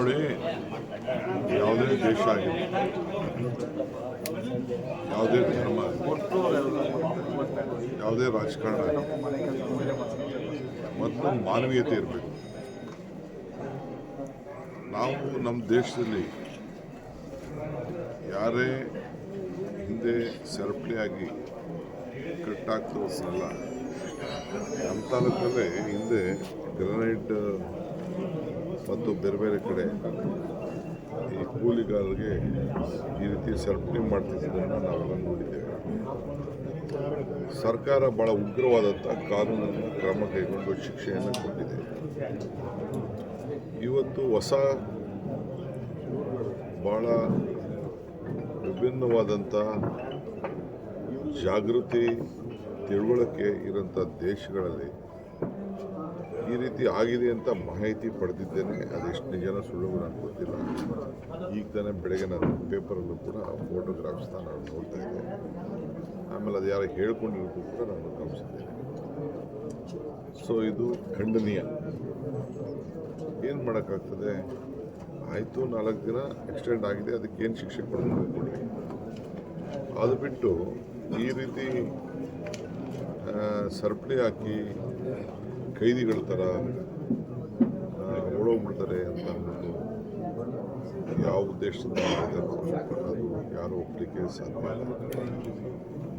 ನೋಡಿ. ಯಾವುದೇ ದೇಶ ಆಗಿರಲಿ ಯಾವುದೇ ಧರ್ಮ ಯಾವುದೇ ರಾಜಕಾರಣ ಮತ್ತು ಮಾನವೀಯತೆ ಇರಬೇಕು. ನಾವು ನಮ್ಮ ದೇಶದಲ್ಲಿ ಯಾರೇ ಹಿಂದೆ ಸರಪಳಿಯಾಗಿ ಕಟ್ಟಾಗ್ತಿರೋದ್ರಲ್ಲ ನಮ್ಮ ತಾಲೂಕಲ್ಲೇ ಹಿಂದೆ ಗ್ರನೈಟ್ ಮತ್ತು ಬೇರೆ ಬೇರೆ ಕಡೆ ಈ ಕೂಲಿಗಾರರಿಗೆ ಈ ರೀತಿ ಸರಪಳಿ ಮಾಡ್ತಿದ್ದನ್ನು ನಾವೆಲ್ಲ ನೋಡಿದ್ದೇವೆ. ಸರ್ಕಾರ ಭಾಳ ಉಗ್ರವಾದಂಥ ಕಾನೂನನ್ನು ಕ್ರಮ ಕೈಗೊಂಡು ಶಿಕ್ಷೆಯನ್ನು ಕೊಟ್ಟಿದೆ. ಇವತ್ತು ಹೊಸ ಭಾಳ ವಿಭಿನ್ನವಾದಂಥ ಜಾಗೃತಿ, ತಿಳುವಳಿಕೆ ಇರೋಂಥ ದೇಶಗಳಲ್ಲಿ ಈ ರೀತಿ ಆಗಿದೆ ಅಂತ ಮಾಹಿತಿ ಪಡೆದಿದ್ದೇನೆ. ಅದೆಷ್ಟು ನಿಜನ ಸುಳ್ಳು ನನಗೆ ಗೊತ್ತಿಲ್ಲ. ಈಗ ತಾನೇ ಬೆಳಗ್ಗೆ ನಾನು ಪೇಪರಲ್ಲೂ ಕೂಡ ಫೋಟೋಗ್ರಾಫ್ಸ್ನ ನಾನು ನೋಡ್ತಾ ಇದ್ದೆ. ಆಮೇಲೆ ಅದು ಯಾರು ಹೇಳ್ಕೊಂಡಿರೋದು ಕೂಡ ನಾನು ಗಮನಿಸಿದ್ದೇನೆ. ಸೊ ಇದು ಖಂಡನೀಯ. ಏನು ಮಾಡೋಕ್ಕಾಗ್ತದೆ? ಆಯಿತು, ನಾಲ್ಕು ದಿನ ಎಕ್ಸ್ಟೆಂಡ್ ಆಗಿದೆ. ಅದಕ್ಕೆ ಏನು ಶಿಕ್ಷೆ ಕೊಡಬೇಕು ಕೊಡಿ ಅದು ಬಿಟ್ಟು ಈ ರೀತಿ ಸರಪಳಿ ಹಾಕಿ ಕೈದಿಗಳ ಥರ ಓಡೋಗ್ಬಿಡ್ತಾರೆ ಅಂತ ಅಂದ್ಬಿಟ್ಟು ಯಾವ ಉದ್ದೇಶದಿಂದ ಅದು ಯಾರು ಒಪ್ಪಲಿಕ್ಕೆ ಸಾಧ್ಯ ಇಲ್ಲ.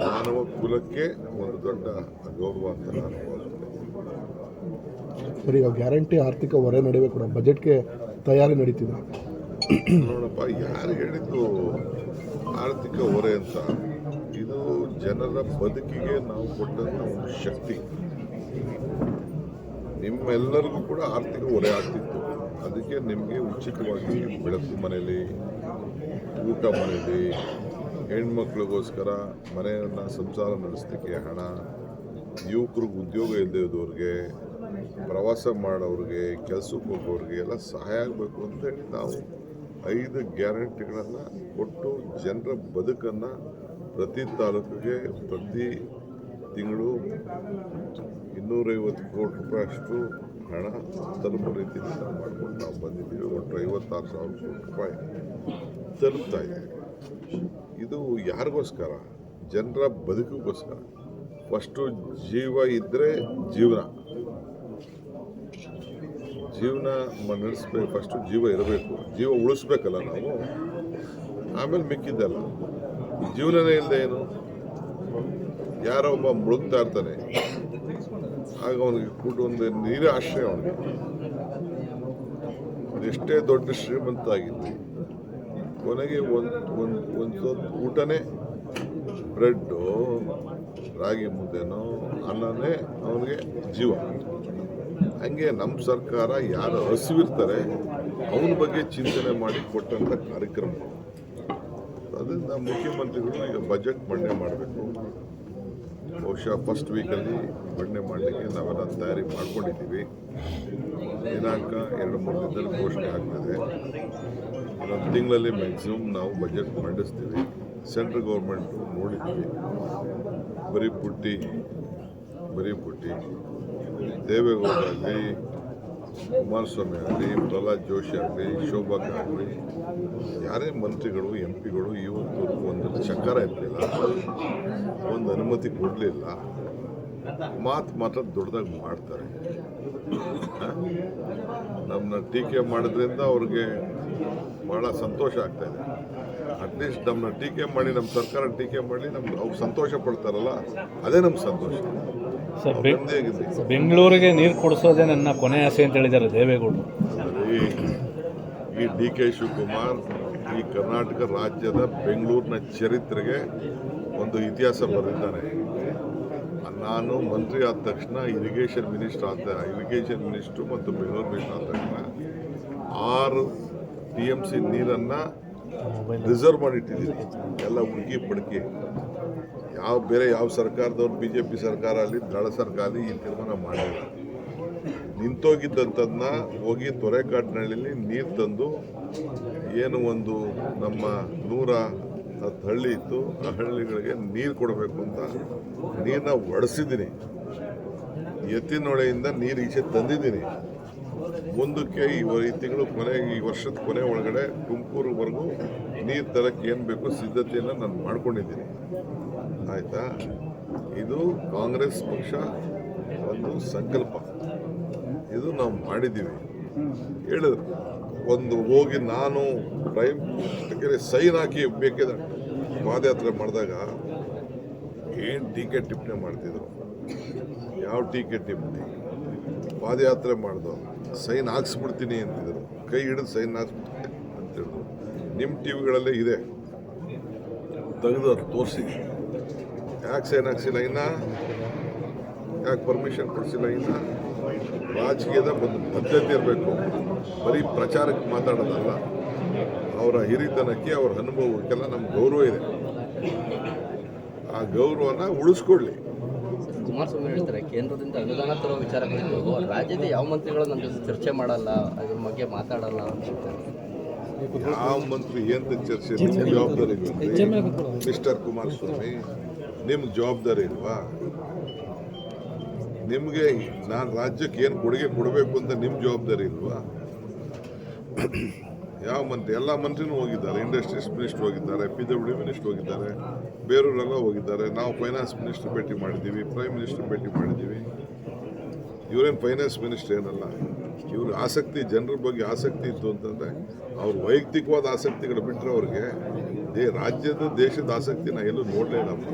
ಮಾನವ ಕುಲಕ್ಕೆ ಒಂದು ದೊಡ್ಡ ಗೌರವ ಅಂತ ನಾನು ಸರಿ ಈಗ ಗ್ಯಾರಂಟಿ ಆರ್ಥಿಕ ಹೊರೆ ನಡುವೆ ಕೂಡ ಬಜೆಟ್ಗೆ ತಯಾರಿ ನಡೀತಿದೆ. ನೋಡಪ್ಪ ಯಾರು ಹೇಳಿದ್ದು ಆರ್ಥಿಕ ಹೊರೆ ಅಂತ? ಇದು ಜನರ ಬದುಕಿಗೆ ನಾವು ಕೊಟ್ಟಂತ ಒಂದು ಶಕ್ತಿ. ನಿಮ್ಮೆಲ್ಲರಿಗೂ ಕೂಡ ಆರ್ಥಿಕ ಹೊರೆ ಆಗ್ತಿತ್ತು. ಅದಕ್ಕೆ ನಿಮಗೆ ಉಚಿತವಾಗಿ ಬೆಳಕು ಮನೆಯಲ್ಲಿ ಊಟ ಮನೆಯಲ್ಲಿ ಹೆಣ್ಮಕ್ಳಿಗೋಸ್ಕರ ಮನೆಯನ್ನು ಸಂಸಾರ ನಡೆಸಲಿಕ್ಕೆ ಹಣ, ಯುವಕರಿಗೆ ಉದ್ಯೋಗ ಇಲ್ಲದೆ ಇದ್ದವ್ರಿಗೆ ಪ್ರವಾಸ ಮಾಡೋರಿಗೆ, ಕೆಲಸಕ್ಕೆ ಹೋಗೋರಿಗೆ ಎಲ್ಲ ಸಹಾಯ ಆಗಬೇಕು ಅಂತ ಹೇಳಿ ನಾವು ಐದು ಗ್ಯಾರಂಟಿಗಳನ್ನು ಕೊಟ್ಟು ಜನರ ಬದುಕನ್ನು ಪ್ರತಿ ತಾಲೂಕಿಗೆ, ಪ್ರತಿ ತಿಂಗಳು ಇನ್ನೂರೈವತ್ತು ಕೋಟಿ ರೂಪಾಯಿ ಅಷ್ಟು ಹಣ ತಲುಪೋ ರೀತಿ ಮಾಡ್ಕೊಂಡು ನಾವು ಬಂದಿದ್ದೀವಿ. ಒಟ್ಟು ಐವತ್ತಾರು ಸಾವಿರ ಕೋಟಿ ರೂಪಾಯಿ ತಲುಪ್ತಾ ಇದೆ. ಇದು ಯಾರಿಗೋಸ್ಕರ? ಜನರ ಬದುಕಿಗೋಸ್ಕರ. ಫಸ್ಟು ಜೀವ ಇದ್ದರೆ ಜೀವನ. ಜೀವನ ನಡೆಸ್ಬೇಕು ಫಸ್ಟು ಜೀವ ಇರಬೇಕು. ಜೀವ ಉಳಿಸ್ಬೇಕಲ್ಲ ನಾವು. ಆಮೇಲೆ ಮಿಕ್ಕಿದ್ದಲ್ಲ. ಜೀವನನೇ ಇಲ್ಲದೆ ಏನು? ಯಾರೋ ಒಬ್ಬ ಮುಳುಗ್ತಾ ಇರ್ತಾನೆ. ಆಗ ಅವನಿಗೆ ಕೂಡ ಒಂದು ನೀರೇ ಆಶ್ರಯ ಅವನಿಗೆ. ಎಷ್ಟೇ ದೊಡ್ಡ ಶ್ರೀಮಂತ ಆಗಿತ್ತು ಕೊನೆಗೆ ಒಂದು ಒಂದು ಒಂದು ಊಟನೇ, ಬ್ರೆಡ್ಡು, ರಾಗಿ ಮುದ್ದೆನೋ, ಅನ್ನನೇ ಅವನಿಗೆ ಜೀವ. ಹಂಗೆ ನಮ್ಮ ಸರ್ಕಾರ ಯಾರು ಹಸಿವಿರ್ತಾರೆ, ಅವನ ಬಗ್ಗೆ ಚಿಂತನೆ ಮಾಡಿ ಕೊಟ್ಟಂಥ ಕಾರ್ಯಕ್ರಮ. ಅದರಿಂದ ಮುಖ್ಯಮಂತ್ರಿಗಳು ಈಗ ಬಜೆಟ್ ಮಂಡನೆ ಮಾಡಬೇಕು. ಬಹುಶಃ ಫಸ್ಟ್ ವೀಕಲ್ಲಿ ಮಂಡನೆ ಮಾಡಲಿಕ್ಕೆ ನಾವೆಲ್ಲ ತಯಾರಿ ಮಾಡ್ಕೊಂಡಿದ್ದೀವಿ. ದಿನಾಂಕ ಎರಡು ಮೂರು ದಿನದಲ್ಲಿ ಘೋಷಣೆ ಆಗ್ತದೆ. ಇನ್ನೊಂದು ತಿಂಗಳಲ್ಲಿ ಮ್ಯಾಕ್ಸಿಮಮ್ ನಾವು ಬಜೆಟ್ ಮಂಡಿಸ್ತೀವಿ. ಸೆಂಟ್ರಲ್ ಗೌರ್ಮೆಂಟು ನೋಡಿದ್ವಿ ಬರೀ ಪುಟ್ಟಿ ಬರೀ ಪುಟ್ಟಿ. ದೇವೇಗೌಡ ಆಗಲಿ ಕುಮಾರಸ್ವಾಮಿ ಆಗಲಿ, ಪ್ರಹ್ಲಾದ್ ಜೋಶಿ ಆಗಲಿ, ಶೋಭಾ ಆಗಲಿ, ಯಾರೇ ಮಂತ್ರಿಗಳು, ಎಂ ಪಿಗಳು ಇವತ್ತು ಒಂದು ಚಕ್ಕರ ಇರಲಿಲ್ಲ, ಒಂದು ಅನುಮತಿ ಕೊಡಲಿಲ್ಲ, ಮಾತು ಮಾತ್ರ ದೊಡ್ಡದಾಗಿ ಮಾಡ್ತಾರೆ? ನಮ್ಮನ್ನ ಟೀಕೆ ಮಾಡೋದ್ರಿಂದ ಅವ್ರಿಗೆ ಭಾಳ ಸಂತೋಷ ಆಗ್ತಾಯಿದೆ ಅಟ್ಲೀಸ್ಟ್ ನಮ್ಮನ್ನ ಟೀಕೆ ಮಾಡಿ ನಮ್ಮ ಸರ್ಕಾರ ಟೀಕೆ ಮಾಡಿ ನಮ್ಗೆ ಅವ್ರು ಸಂತೋಷ ಪಡ್ತಾರಲ್ಲ ಅದೇ ನಮ್ಮ ಸಂತೋಷ. ಬೆಂಗಳೂರಿಗೆ ನೀರು ಕೊಡಿಸೋದೇ ನನ್ನ ಕೊನೆ ಆಸೆ ಅಂತ ಹೇಳಿದ್ದಾರೆ ದೇವೇಗೌಡರು. ಈ ಡಿ ಕೆ ಶಿವಕುಮಾರ್ ಈ ಕರ್ನಾಟಕ ರಾಜ್ಯದ ಬೆಂಗಳೂರಿನ ಚರಿತ್ರೆಗೆ ಒಂದು ಇತಿಹಾಸ ಬರೆದಿದ್ದಾನೆ ನಾನು ಮಂತ್ರಿ ಆದ ತಕ್ಷಣ ಇರಿಗೇಷನ್ ಮಿನಿಸ್ಟರ್ ಆದ ಇರಿಗೇಷನ್ ಮಿನಿಸ್ಟ್ರು ಮತ್ತು ಬೆಂಗಳೂರು ಮಿನಿಸ್ಟರ್ ಆದ ತಕ್ಷಣ ಆರು ಟಿ ಎಂ ಸಿ ನೀರನ್ನು ರಿಸರ್ವ್ ಮಾಡಿಟ್ಟಿದ್ದೀನಿ ಎಲ್ಲ ಹುಡುಗಿ ಪಡುಕಿ ಯಾವ ಬೇರೆ ಯಾವ ಸರ್ಕಾರದವ್ರು ಬಿ ಜೆ ಪಿ ಸರ್ಕಾರ ಆಗಲಿ ದಳ ಸರ್ಕಾರ ಈ ತೀರ್ಮಾನ ಮಾಡಿಲ್ಲ. ನಿಂತೋಗಿದ್ದಂಥದ್ದನ್ನ ಹೋಗಿ ತೊರೆಕಾಡಿನಹಳ್ಳಿಲಿ ನೀರು ತಂದು ಏನು ಒಂದು ನಮ್ಮ ನೂರ ಹತ್ತು ಹಳ್ಳಿ ಇತ್ತು, ಆ ಹಳ್ಳಿಗಳಿಗೆ ನೀರು ಕೊಡಬೇಕು ಅಂತ ನೀರನ್ನ ಒಡೆಸಿದ್ದೀನಿ. ಎತ್ತಿನೊಳೆಯಿಂದ ನೀರು ಈಚೆ ತಂದಿದ್ದೀನಿ. ಮುಂದಕ್ಕೆ ಈ ತಿಂಗಳು ಕೊನೆ, ಈ ವರ್ಷದ ಕೊನೆ ಒಳಗಡೆ ತುಮಕೂರುವರೆಗೂ ನೀರು ತರಕ್ಕೆ ಏನು ಬೇಕು ಸಿದ್ಧತೆಯನ್ನು ನಾನು ಮಾಡ್ಕೊಂಡಿದ್ದೀನಿ. ಆಯಿತಾ? ಇದು ಕಾಂಗ್ರೆಸ್ ಪಕ್ಷ ಒಂದು ಸಂಕಲ್ಪ. ಇದು ನಾವು ಮಾಡಿದ್ದೀವಿ. ಹೇಳಿದ್ರು. ಒಂದು ಹೋಗಿ ನಾನು ಪ್ರೈಮ್ ಸೈನ್ ಹಾಕಿ ಬೇಕಿದ್ರೆ ಪಾದಯಾತ್ರೆ ಮಾಡಿದಾಗ ಏನು ಟೀಕೆ ಟಿಪ್ಪಣಿ ಮಾಡ್ತಿದ್ರು? ಯಾವ ಟೀಕೆ ಟಿಪ್ಪಣಿ? ಪಾದಯಾತ್ರೆ ಮಾಡ್ದು? ಸೈನ್ ಹಾಕ್ಸ್ಬಿಡ್ತೀನಿ ಅಂತಿದ್ರು. ಕೈ ಹಿಡಿದು ಸೈನ್ ಹಾಕ್ಸ್ಬಿಡ್ತೀನಿ ಅಂತ ಹೇಳಿದ್ರು. ನಿಮ್ಮ ಟಿ ವಿಗಳಲ್ಲೇ ಇದೆ. ತೆಗೆದು ಅದು ತೋರಿಸಿ. ಯಾಕೆ ಸೈನ್ ಹಾಕ್ಸಿಲ್ಲ ಇನ್ನ ಯಾಕೆ ಪರ್ಮಿಷನ್ ಕೊಡಿಸಿಲ್ಲ ಇನ್ನ ರಾಜಕೀಯದ ಒಂದು ಪದ್ಧತಿ ಇರಬೇಕು. ಬರೀ ಪ್ರಚಾರಕ್ಕೆ ಮಾತಾಡೋದಲ್ಲ, ಅವರ ಹಿರಿತನಕ್ಕೆ, ಅವರ ಅನುಭವಕ್ಕೆಲ್ಲ ನಮ್ಮ ಗೌರವ ಇದೆ. ಆ ಗೌರವನ ಉಳಿಸ್ಕೊಳ್ಳಿ. ಕುಮಾರಸ್ವಾಮಿ ಹೇಳ್ತಾರೆ ಕೇಂದ್ರದಿಂದ ಅನುದಾನ ತರೋ ವಿಚಾರ ಕುರಿತು ರಾಜ್ಯದ ಯಾವ ಮಂತ್ರಿಗಳು ನನ್ನ ಜೊತೆ ಚರ್ಚೆ ಮಾಡಲ್ಲ ಅದ್ರ ಬಗ್ಗೆ ಮಾತಾಡಲ್ಲ ಅಂತ ಹೇಳ್ತಾರೆ. ಯಾವ ಮಂತ್ರಿ ಏನು ಚರ್ಚೆ ನಿಮ್ಗೆ ಜವಾಬ್ದಾರಿ ಇಲ್ವಾ? ಮಿಸ್ಟರ್ ಕುಮಾರಸ್ವಾಮಿ ನಿಮ್ಗೆ ಜವಾಬ್ದಾರಿ ಇಲ್ವಾ? ನಿಮಗೆ ನಾನು ರಾಜ್ಯಕ್ಕೆ ಏನು ಕೊಡುಗೆ ಕೊಡಬೇಕು ಅಂತ ನಿಮ್ಮ ಜವಾಬ್ದಾರಿ ಇಲ್ವಾ? ಯಾವ ಮಂತ್ರಿ ಎಲ್ಲ ಮಂತ್ರಿನೂ ಹೋಗಿದ್ದಾರೆ. ಇಂಡಸ್ಟ್ರೀಸ್ ಮಿನಿಸ್ಟ್ರ್ ಹೋಗಿದ್ದಾರೆ ಪಿ ಡಬ್ಲ್ಯೂ ಮಿನಿಸ್ಟ್ರ್ ಹೋಗಿದ್ದಾರೆ. ಬೇರೆಯವರೆಲ್ಲ ಹೋಗಿದ್ದಾರೆ. ನಾವು ಫೈನಾನ್ಸ್ ಮಿನಿಸ್ಟರ್ ಭೇಟಿ ಮಾಡಿದ್ದೀವಿ ಪ್ರೈಮ್ ಮಿನಿಸ್ಟರ್ ಭೇಟಿ ಮಾಡಿದ್ದೀವಿ. ಇವರೇನು ಫೈನಾನ್ಸ್ ಮಿನಿಸ್ಟರ್ ಏನಲ್ಲ ಇವ್ರ ಆಸಕ್ತಿ ಜನರ ಬಗ್ಗೆ ಆಸಕ್ತಿ ಇತ್ತು ಅಂತಂದರೆ ಅವ್ರ ವೈಯಕ್ತಿಕವಾದ ಆಸಕ್ತಿಗಳು ಬಿಟ್ಟರೆ ಅವ್ರಿಗೆ ದೇ ರಾಜ್ಯದ ದೇಶದ ಆಸಕ್ತಿನ ಎಲ್ಲೂ ನೋಡಲೇ ಇಲ್ಲಪ್ಪ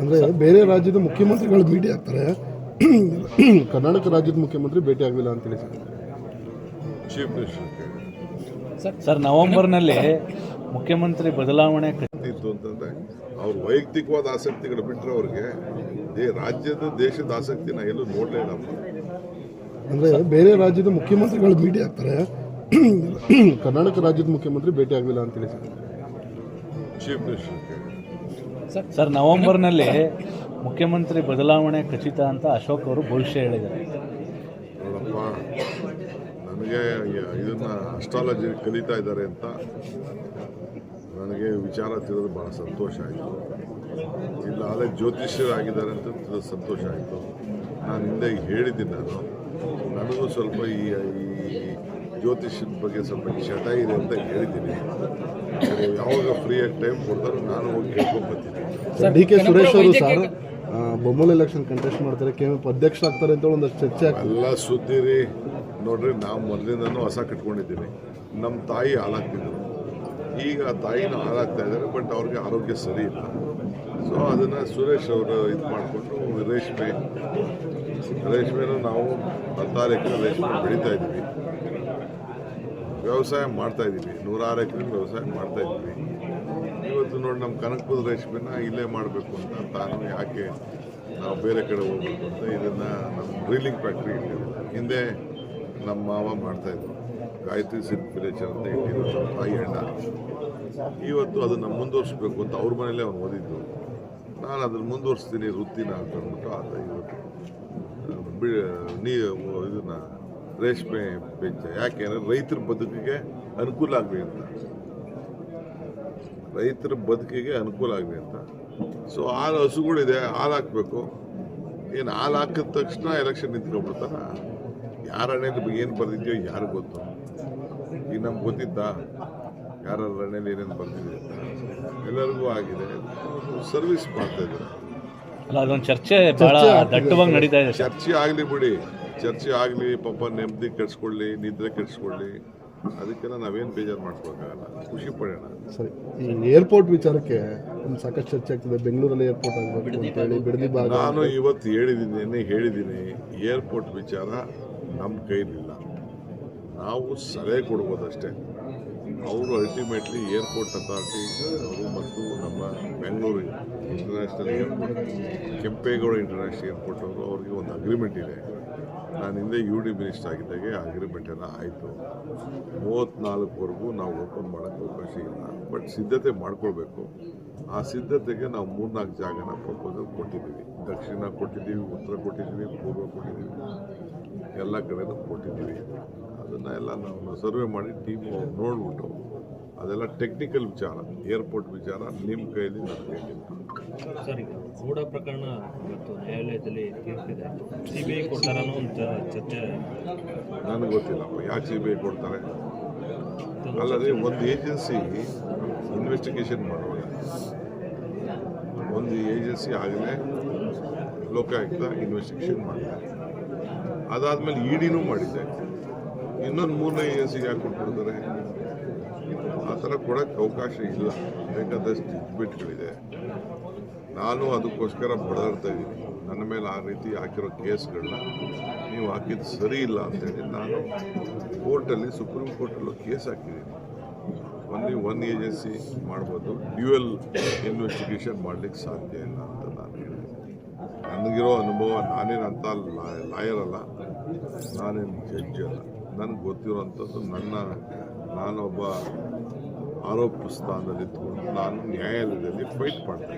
ಅಂದರೆ ಬೇರೆ ರಾಜ್ಯದ ಮುಖ್ಯಮಂತ್ರಿಗಳು ಭೇಟಿ ಆಗ್ತಾರೆ. ಕರ್ನಾಟಕ ರಾಜ್ಯದ ಮುಖ್ಯಮಂತ್ರಿ ಭೇಟಿ ಆಗಲಿಲ್ಲ ಅಂತೇಳಿ ಸರ್. ಚೀಫ್ ಮಿನಿಸ್ಟರ್ಗೆ ಸರ್ ನವೆಂಬರ್ನಲ್ಲಿ ಮುಖ್ಯಮಂತ್ರಿ ಬದಲಾವಣೆ ಇತ್ತು ಅಂತಂದರೆ ಅವ್ರ ವೈಯಕ್ತಿಕವಾದ ಆಸಕ್ತಿಗಳು ಬಿಟ್ಟರೆ ಅವ್ರಿಗೆ ಈ ರಾಜ್ಯದ ದೇಶದ ಆಸಕ್ತಿನ ಎಲ್ಲೂ ನೋಡಲೇ ಇಲ್ಲ ಅಂದರೆ ಬೇರೆ ರಾಜ್ಯದ ಮುಖ್ಯಮಂತ್ರಿಗಳು ಭೇಟಿ ಆಗ್ತಾರೆ. ಕರ್ನಾಟಕ ರಾಜ್ಯದ ಮುಖ್ಯಮಂತ್ರಿ ಭೇಟಿ ಆಗಲಿಲ್ಲ ಅಂತೇಳಿ ಸರ್. ಚೀಫ್ ಸರ್ ನವೆಂಬರ್ನಲ್ಲಿ ಮುಖ್ಯಮಂತ್ರಿ ಬದಲಾವಣೆ ಖಚಿತ ಅಂತ ಅಶೋಕ್ ಅವರು ಭವಿಷ್ಯ ಹೇಳಿದ್ದಾರೆ. ನೋಡಪ್ಪ ನನಗೆ ಇದನ್ನ ಅಸ್ಟ್ರಾಲಜಿ ಕಲಿತಾ ಇದ್ದಾರೆ ಅಂತ ನನಗೆ ವಿಚಾರ ತಿಳಿದು ಭಾಳ ಸಂತೋಷ ಆಯಿತು. ಇಲ್ಲ ಅಲ್ಲೇ ಜ್ಯೋತಿಷ್ಯರಾಗಿದ್ದಾರೆ ಅಂತ ತಿಳಿದು ಸಂತೋಷ ಆಯಿತು. ನಾನು ಹಿಂದೆ ಹೇಳಿದ್ದೀನಿ ನಾನು. ನನಗೂ ಸ್ವಲ್ಪ ಈ ಈ ಜ್ಯೋತಿಷ್ಯದ ಬಗ್ಗೆ ಸ್ವಲ್ಪ ಚಟ ಇದೆ ಅಂತ ಹೇಳಿದ್ದೀನಿ. ಯಾವಾಗ ಫ್ರೀ ಆಗಿ ಟೈಮ್ ಕೊಡ್ತಾರೋ ನಾನು ಹೋಗಿ ಹೇಳ್ಕೊಂಡ್ಬರ್ತೀನಿ ಡಿ ಕೆ ಸುರೇಶ್ ಅವರು ಸರ್ ಬೊಮ್ಮಲ್ ಎಲೆಕ್ಷನ್ ಕಂಟೆಸ್ಟ್ ಮಾಡ್ತಾರೆ ಕೆ ಎಂ ಅಧ್ಯಕ್ಷ ಆಗ್ತಾರೆ ಅಂತ ಒಂದಷ್ಟು ಚರ್ಚೆ ಎಲ್ಲ ಸುದ್ದಿ ರೀ ನೋಡ್ರಿ ನಾವು ಮೊದಲಿಂದನೂ ಹೊಸ ಕಟ್ಕೊಂಡಿದ್ದೀನಿ ನಮ್ಮ ತಾಯಿ ಹಾಲಾಗ್ತಿದ್ರು ಈಗ ತಾಯಿನ ಹಾಳಾಗ್ತಾ ಇದ್ದಾರೆ ಬಟ್ ಅವ್ರಿಗೆ ಆರೋಗ್ಯ ಸರಿ ಇಲ್ಲ. ಸೊ ಅದನ್ನು ಸುರೇಶ್ ಅವರು ಇದು ಮಾಡಿಕೊಂಡು ರೇಷ್ಮೆ, ರೇಷ್ಮೆನ ನಾವು ಹತ್ತಾರು ಎಕರೆ ರೇಷ್ಮೆ ಬೆಳೀತಾ ಇದ್ದೀವಿ. ವ್ಯವಸಾಯ ಮಾಡ್ತಾ ಇದ್ದೀವಿ, ನೂರಾರು ಎಕರೆ ವ್ಯವಸಾಯ ಮಾಡ್ತಾ ಇದ್ದೀವಿ. ಇವತ್ತು ನೋಡಿ ನಮ್ಮ ಕನಕಪುರ ರೇಷ್ಮೆನ ಇಲ್ಲೇ ಮಾಡಬೇಕು ಅಂತ ತಾನು ಯಾಕೆ ನಾವು ಬೇರೆ ಕಡೆ ಹೋಗ್ಬೇಕು ಅಂತ ಇದನ್ನು ನಮ್ಮ ಡ್ರೀಲಿಂಗ್ ಫ್ಯಾಕ್ಟ್ರಿ ಹಿಂದೆ ನಮ್ಮ ಮಾವ ಮಾಡ್ತಾಯಿದ್ರು ಗಾಯತ್ರಿ ಸಿಲ್ಕ್ ವಿಲೇಜ್ ಅಂತ ಇಟ್ಟಿದ್ರು ನಮ್ಮ ತಾಯಿ ಅಣ್ಣ ಇವತ್ತು ಅದನ್ನು ಮುಂದುವರಿಸ್ಬೇಕು ಅಂತ ಅವ್ರ ಮನೇಲೆ ಅವನು ಓದಿದ್ದು. ನಾನು ಅದನ್ನು ಮುಂದುವರಿಸ್ತೀನಿ ವೃತ್ತಿನ ಅಂತ ಅಂದ್ಬಿಟ್ಟು ಆತ ಇವತ್ತು ಬಿ, ನೀ ಇದನ್ನ ರೇಷ್ಮೆ ಬೆಂಚ ಯಾಕೆಂದ್ರೆ ರೈತರ ಬದುಕಿಗೆ ಅನುಕೂಲ ಆಗಲಿ ಅಂತ. ರೈತರ ಬದುಕಿಗೆ ಅನುಕೂಲ ಆಗಲಿ ಅಂತ. ಸೊ ಹಾಲು ಹಸುಗಳಿದೆ, ಹಾಲು ಹಾಕಬೇಕು. ಏನು ಹಾಲು ಹಾಕಿದ ತಕ್ಷಣ ಎಲೆಕ್ಷನ್ ನಿಂತ್ಕೊಂಡ್ಬಿಡ್ತಾರ ಯಾರ ಹಣೆಯಲ್ಲಿ ಏನು ಬರ್ದಿದ್ಯೋ ಯಾರು ಗೊತ್ತು? ಈಗ ನಮ್ಗೆ ಗೊತ್ತಿತ್ತಾ ಯಾರ ರಣೇಲಿ ಏನೇನು ಬರ್ತಿದ್ದೀವಿ ಅಂತ ಎಲ್ಲರಿಗೂ ಆಗಿದೆ. ಸರ್ವಿಸ್ ಮಾಡ್ತಾ ಇದ್ದಾರೆ. ಅಲ್ಲ ಅದೊಂದು ಚರ್ಚೆ ಬಹಳ ದಟ್ಟವಾಗಿ ನಡೀತಾ ಇದೆ ಚರ್ಚೆ ಆಗಲಿ ಬಿಡಿ. ಚರ್ಚೆ ಆಗಲಿ ಪಾಪ ನೆಮ್ಮದಿ ಕೆಡಿಸ್ಕೊಳ್ಳಿ ನಿದ್ರೆ ಕೆಡಿಸ್ಕೊಳ್ಳಿ. ಅದಕ್ಕೆಲ್ಲ ನಾವೇನು ಬೇಜಾರು ಮಾಡ್ಕೊಳಕ್ಕಾಗಲ್ಲ. ಖುಷಿ ಪಡೋಣ. ಸರಿ. ಈ ಏರ್ಪೋರ್ಟ್ ವಿಚಾರಕ್ಕೆ ಒಂದು ಸಾಕಷ್ಟು ಚರ್ಚೆ ಆಗ್ತದೆ. ಬೆಂಗಳೂರಲ್ಲಿ ಏರ್ಪೋರ್ಟ್ ಆಗಬೇಕು ಅಂತೇಳಿ ಬಿಡದಿ ಭಾಗ ನಾನು ಇವತ್ತು ಹೇಳಿದ್ದೀನಿ ನಿನ್ನೆ ಹೇಳಿದ್ದೀನಿ ಏರ್ಪೋರ್ಟ್ ವಿಚಾರ ನಮ್ಮ ಕೈಲಿಲ್ಲ. ನಾವು ಸಲಹೆ ಕೊಡ್ಬೋದಷ್ಟೇ. ಅವರು ಅಲ್ಟಿಮೇಟ್ಲಿ ಏರ್ಪೋರ್ಟ್ ಅಥಾರಿಟಿ ಅವರು ಮತ್ತು ನಮ್ಮ Bengaluru international airport Kempegowda international airport ಅವರು ಅವ್ರಿಗೆ ಒಂದು ಅಗ್ರಿಮೆಂಟ್ ಇದೆ. ನಾನು ಹಿಂದೆ ಯು ಡಿ ಮಿನಿಸ್ಟರ್ ಆಗಿದ್ದಾಗೆ ಅಗ್ರಿಮೆಂಟ್ ಎಲ್ಲ ಆಯಿತು. ಮೂವತ್ತ್ನಾಲ್ಕವರೆಗೂ ನಾವು ಓಪನ್ ಮಾಡೋಕ್ಕೆ ಅವಕಾಶ ಇಲ್ಲ. ಬಟ್ ಸಿದ್ಧತೆ ಮಾಡ್ಕೊಳ್ಬೇಕು. ಆ ಸಿದ್ಧತೆಗೆ ನಾವು ಮೂರ್ನಾಲ್ಕು ಜಾಗನ ಪ್ರಪೋಸಲ್ ಕೊಟ್ಟಿದ್ದೀವಿ. ದಕ್ಷಿಣ ಕೊಟ್ಟಿದ್ದೀವಿ, ಉತ್ತರ ಕೊಟ್ಟಿದ್ದೀವಿ, ಪೂರ್ವ ಕೊಟ್ಟಿದ್ದೀವಿ. ಎಲ್ಲ ಕಡೆನೂ ಕೊಟ್ಟಿದ್ದೀವಿ. ಅದನ್ನು ಎಲ್ಲ ನಾವು ಸರ್ವೆ ಮಾಡಿ ಟೀಮು ನೋಡ್ಬಿಟ್ಟು ಅದೆಲ್ಲ ಟೆಕ್ನಿಕಲ್ ವಿಚಾರ ಏರ್ಪೋರ್ಟ್ ವಿಚಾರ ನಿಮ್ಮ ಕೈಯಲ್ಲಿ ನನ್ನ ಕೈಯಲ್ಲಿ ಸರಿ ಕೂಡ ಪ್ರಕರಣ ಇವತ್ತು ನ್ಯಾಯಾಲಯದಲ್ಲಿ ತೀರ್ಪಿದೆ. ಕೊಡ್ತಾರ ಅನ್ನೋ ಒಂದು ಚ- ಚರ್ಚೆ ನನಗೆ ಗೊತ್ತಿಲ್ಲಪ್ಪ ಯಾಕೆ ಸಿ ಬಿ ಐ ಕೊಡ್ತಾರೆ ಅಲ್ಲದೆ ಒಂದು ಏಜೆನ್ಸಿ ಇನ್ವೆಸ್ಟಿಗೇಷನ್ ಮಾಡುವಾಗ ಒಂದು ಏಜೆನ್ಸಿ ಆಗಲೇ ಲೋಕಾಯುಕ್ತ ಇನ್ವೆಸ್ಟಿಗೇಷನ್ ಮಾಡಿದೆ ಅದಾದಮೇಲೆ ಇಡಿನೂ ಮಾಡಿದೆ. ಇನ್ನೊಂದು ಮೂರನೇ ಏಜೆನ್ಸಿಗೆ ಯಾಕೆ ಕೊಟ್ಬಿಡ್ತಾರೆ ಆ ಥರ ಕೊಡೋಕ್ಕೆ ಅವಕಾಶ ಇಲ್ಲ. ಬೇಕಾದಷ್ಟು ಜಡ್ಜ್ಮೆಂಟ್ಗಳಿದೆ ನಾನು ಅದಕ್ಕೋಸ್ಕರ ಬಡದಾಡ್ತಾ ಇದ್ದೀನಿ. ನನ್ನ ಮೇಲೆ ಆ ರೀತಿ ಹಾಕಿರೋ ಕೇಸ್ಗಳನ್ನ ನೀವು ಹಾಕಿದ್ದು ಸರಿ ಇಲ್ಲ ಅಂತೇಳಿ ನಾನು ಕೋರ್ಟಲ್ಲಿ, ಸುಪ್ರೀಂ ಕೋರ್ಟಲ್ಲೂ ಕೇಸ್ ಹಾಕಿದ್ದೀನಿ. ಒನ್ಲಿ ಒನ್ ಏಜೆನ್ಸಿ ಮಾಡ್ಬೋದು. ಡ್ಯೂಯಲ್ ಇನ್ವೆಸ್ಟಿಗೇಷನ್ ಮಾಡಲಿಕ್ಕೆ ಸಾಧ್ಯ ಇಲ್ಲ ಅಂತ ನಾನು ಹೇಳಿದ್ದೀನಿ. ನನಗಿರೋ ಅನುಭವ, ನಾನೇನಂತ ಲಾಯರ್ ಅಲ್ಲ. ನಾನೇನು ಜಡ್ಜ್ ಅಲ್ಲ. ನನಗೆ ಗೊತ್ತಿರುವಂಥದ್ದು ನನ್ನ ನಾನೊಬ್ಬ ಆರೋಪ ಸ್ಥಾನದಲ್ಲಿ ನಾನು ನ್ಯಾಯಾಲಯದಲ್ಲಿ ಫೈಟ್ ಮಾಡ್ತಾ